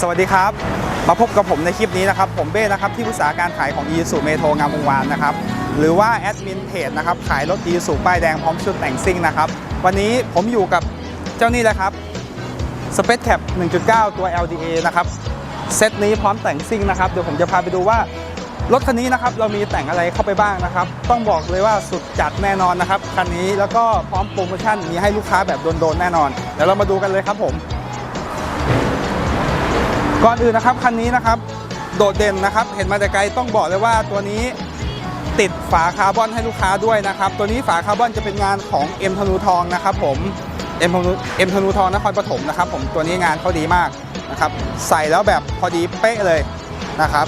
สวัสดีครับ มาพบกับผมในคลิปนี้นะครับ ผมเบ้นะครับ ที่ปรึกษาการขายของ e ีสุเมโทงามวงวานนะครับ หรือว่าแอดมินเพจนะครับ ขายรถ e ีสุป้ายแดงพร้อมชุดแต่งซิ่งนะครับ วันนี้ผมอยู่กับเจ้านี่แหละครับ Space Cap 1.9 ตัว LDA นะครับ เซตนี้พร้อมแต่งซิ่งนะครับ เดี๋ยวผมจะพาไปดูว่า รถคันนี้นะครับเรามีแต่งอะไรเข้าไปบ้างนะครับ ต้องบอกเลยว่าสุดจัดแน่นอนนะครับคันนี้แล้วก็พร้อมโปรโมชั่นมีให้ลูกค้าแบบโดนๆแน่นอนเดี๋ยวเรามาดูกันเลยครับผม ก่อนอื่นนะครับคันนี้นะครับโดดเด่นนะครับ เห็นมาแต่ไกลต้องบอกเลยว่าตัวนี้ติดฝาคาร์บอนให้ลูกค้าด้วยนะครับ ตัวนี้ฝาคาร์บอนจะเป็นงานของเอ็มธนูทองนะครับผมเอ็มธนูเอ็มธนูทองนครปฐมนะครับผมตัวนี้งานเขาดีมากนะครับ ใส่แล้วแบบพอดีเป๊ะเลยนะครับ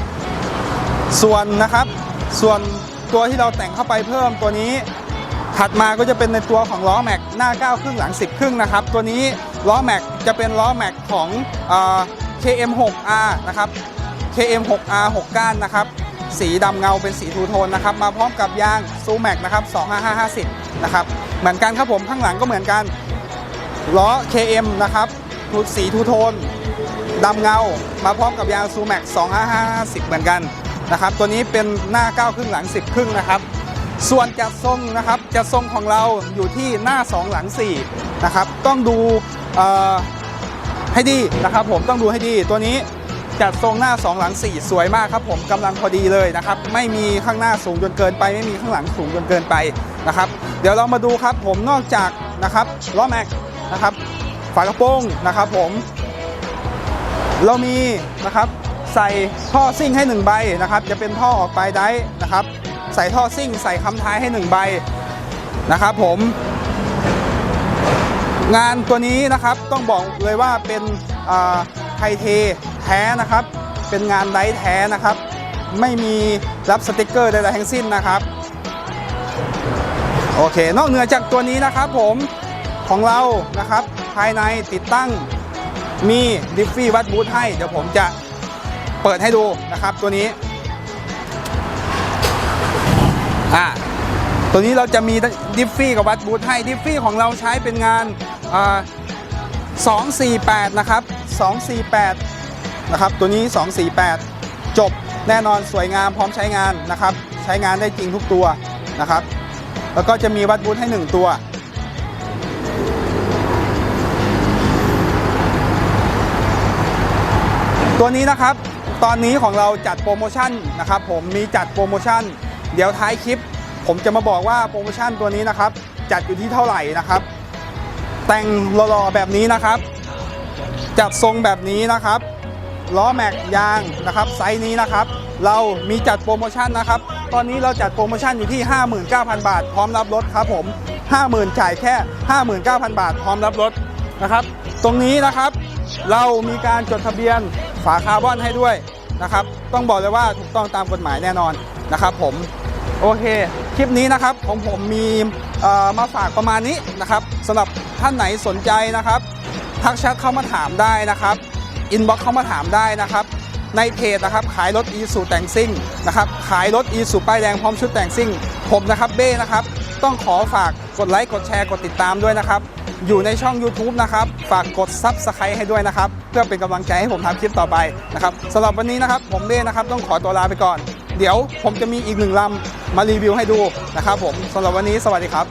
ส่วนนะครับ ส่วนตัวที่เราแต่งเข้าไปเพิ่มตัวนี้ ถัดมาก็จะเป็นในตัวของล้อแม็กหน้า 9 ครึ่งหลัง 10 ครึ่งนะครับ ตัวนี้ล้อแม็กจะเป็นล้อแม็กของเอ่อ KM6R นะครับ KM6R 6 ก้านนะครับ สีดำเงาเป็นสีทูโทนนะครับ มาพร้อมกับยางซูแม็กนะครับ25550 นะครับ เหมือนกันครับผมข้างหลังก็เหมือนกันล้อ KM นะครับสีทูโทนดำเงา มาพร้อมกับยางซูแม็ก2550เหมือนกัน นะครับ ตัวนี้เป็นหน้า 9 ครึ่งหลัง 10 ครึ่งนะครับ ส่วนจัดทรงนะครับจัดทรงของเราอยู่ที่หน้า 2 หลัง4นะครับต้องดูให้ดีนะครับผมต้องดูให้ดีตัวนี้จัดทรงหน้า 2 หลัง 4 สวยมากครับผมกำลังพอดีเลยนะครับ ไม่มีข้างหน้าสูงจนเกินไป ไม่มีข้างหลังสูงจนเกินไปนะครับ เดี๋ยวเรามาดูครับผมนอกจากนะครับล้อแม็กนะครับฝากระโปรงนะครับผม เรามีนะครับ ใส่ท่อซิ่งให้1ใบนะครับจะเป็นท่อออกไปได้นะครับใส่ท่อซิ่ง ใส่คำท้ายให้1ใบนะครับผม งานตัวนี้นะครับต้องบอกเลยว่าเป็นอ่าไทเทแท้นะครับ เป็นงานไดแท้นะครับ ไม่มีรับสติกเกอร์ใดๆทั้งสิ้นนะครับโอเค นอกเหนือจากตัวนี้นะครับผมของเรานะครับภายในติดตั้งมีดิฟฟี่วัดบูทให้ เดี๋ยวผมจะ เปิดให้ดูนะครับตัวนี้อ่าตัวนี้เราจะมีดิฟฟี่กับวัดบูทให้ดิฟฟี่ของเราใช้เป็นงานอ่า248 นะครับ 248 นะครับ ตัวนี้ 248 จบแน่นอนสวยงามพร้อมใช้งานนะครับ ใช้งานได้จริงทุกตัวนะครับ แล้วก็จะมีวัดบูทให้ 1 ตัวตัวนี้นะครับ ตอนนี้ของเราจัดโปรโมชั่นนะครับผมมีจัดโปรโมชั่น เดี๋ยวท้ายคลิป ผมจะมาบอกว่าโปรโมชั่นตัวนี้นะครับ จัดอยู่ที่เท่าไหร่นะครับ แต่งหล่อๆแบบนี้นะครับ จัดทรงแบบนี้นะครับล้อแม็กยางนะครับไซส์นี้นะครับ เรามีจัดโปรโมชั่นนะครับ ตอนนี้เราจัดโปรโมชั่นอยู่ที่ 59,000 บาท พร้อมรับรถครับผม 50,000จ่ายแค่ 59,000 บาท พร้อมรับรถนะครับ ตรงนี้นะครับ เรามีการจดทะเบียน ฝาคาร์บอนให้ด้วยนะครับ ต้องบอกเลยว่าถูกต้องตามกฎหมายแน่นอนนะครับผมโอเค คลิปนี้นะครับของผมมีมาฝากประมาณนี้นะครับสำหรับท่านไหนสนใจนะครับ ทักแชทเข้ามาถามได้นะครับอินบ็อกเข้ามาถามได้นะครับ ในเพจนะครับ ขายรถอีสูแต่งซิ่งนะครับ ขายรถอีสูป้ายแดงพร้อมชุดแต่งซิ่ง ผมนะครับเบ้นะครับ ต้องขอฝากกดไลค์กดแชร์กดติดตามด้วยนะครับ อยู่ในช่อง YouTube นะครับ ฝากกด Subscribe ให้ด้วยนะครับ เพื่อเป็นกำลังใจให้ผมทำคลิปต่อไปนะครับสำหรับวันนี้นะครับ ผมเบ้นะครับ ต้องขอตัวลาไปก่อน เดี๋ยวผมจะมีอีกหนึ่งลำมารีวิวให้ดูนะครับผมสำหรับวันนี้สวัสดีครับ